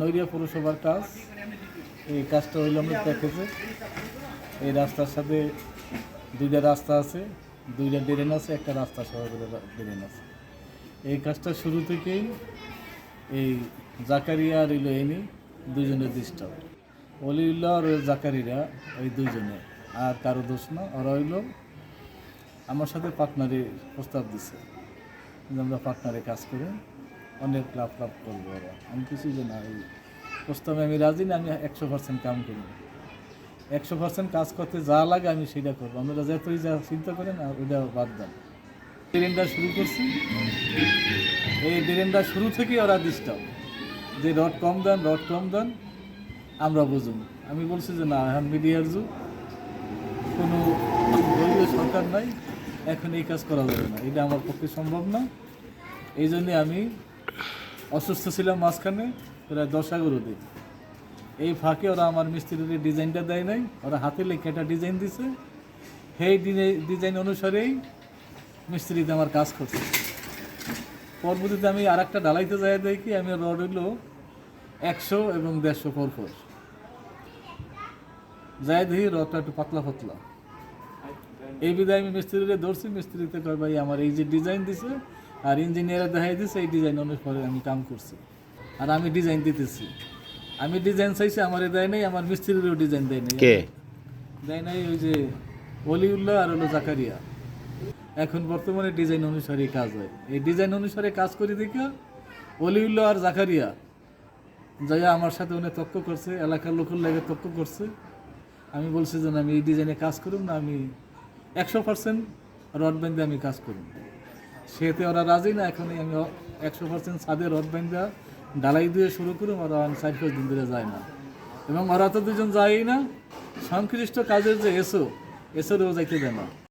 নৈরিয়া পৌরসভার কাজ, এই কাজটা হইল আমরা প্যাকেজে এই রাস্তার সাথে দুইটা রাস্তা আছে, দুইটা ড্রেন আছে, একটা রাস্তা সহ ড্রেন আছে। এই কাজটা শুরু থেকেই এই জাকারিয়া আর হইল এনি দুজনের ডিস্টার্ব অলিউল্লাহ আর জাকারিরা ওই দুইজনে। আর কারও দোষ না, ওরা হইল আমার সাথে পার্টনারে প্রস্তাব দিছে আমরা পার্টনারে কাজ করে। অনেক লাভ লাভ করব ওরা। আমি কিছু যে না, এই প্রস্তাবে আমি রাজি না, আমি একশো পার্সেন্ট কাম করব একশো পার্সেন্ট কাজ করতে যা লাগে আমি সেটা করব। আমরা যতই যা চিন্তা করেন, আর ওইটা বাদ দেন। ড্রেনটা শুরু করছি। এই ড্রেনটা শুরু থেকেই ওরা ডিস্টার্ব যে রড কম দেন, রড কম দেন, আমরা বুঝুন। আমি বলছি যে না, এখন মিডিয়ার যুগ। কোনো দলীয় সরকার নাই, এখন এই কাজ করা যাবে না। এটা আমার পক্ষে সম্ভব না। এই জন্যে আমি অসুস্থ ছিলাম মাঝখানে, প্রায় দশ এগারো দিন। এই ফাঁকে ওরা আমার মিস্ত্রির ডিজাইনটা দেয় নাই, ওরা হাতে লেখে একটা ডিজাইন দিছে। সেই ডিজাইন অনুসারেই মিস্ত্রিতে আমার কাজ করছে। পরবর্তীতে আমি আর একটা ঢালাইতে যাই দেখি, আমি রড হইল একশো এবং দেড়শো পরপর যাই দেখি রডটা একটু পাতলা পাতলা। এই বিধায় আমি মিস্ত্রিরে ধরছি, মিস্ত্রিতে কয়, ভাই, আমার এই যে ডিজাইন দিছে আর ইঞ্জিনিয়ারে দেখাই দিছে এই ডিজাইন অনুসারে আমি কাম করছি। আর আমি ডিজাইন দিতেছি। আমি ডিজাইন চাইছি আমার দেয় নাই আমার মিস্ত্রিরও ডিজাইন দেয় নাই। কে? দেয় নাই ওই যে অলিউল্লাহ আর হলো জাকারিয়া। এখন বর্তমানে ডিজাইন অনুসারে কাজ হয়। এই ডিজাইন অনুসারে কাজ করি দেখে অলিউল্লাহ আর জাকারিয়া যাইয়া আমার সাথে উনি তক্ক করছে এলাকার লোকের লাগে তক্ক করছে। আমি বলছি যে আমি এই ডিজাইনে কাজ করুন না আমি একশো পার্সেন্ট রড ব্যান্ডে আমি কাজ করুন সেতে ওরা রাজি না এখন আমি একশো পার্সেন্ট ছাদে রড বাইন্দা ডালাই দিয়ে শুরু করুন ওরা সাইড পাঁচ দিন ধরে যায় না। এবং ওরা তো দুজন যায়ই না সংশ্লিষ্ট কাজের যে এসো, এসোরেও যাইতে দেয় না।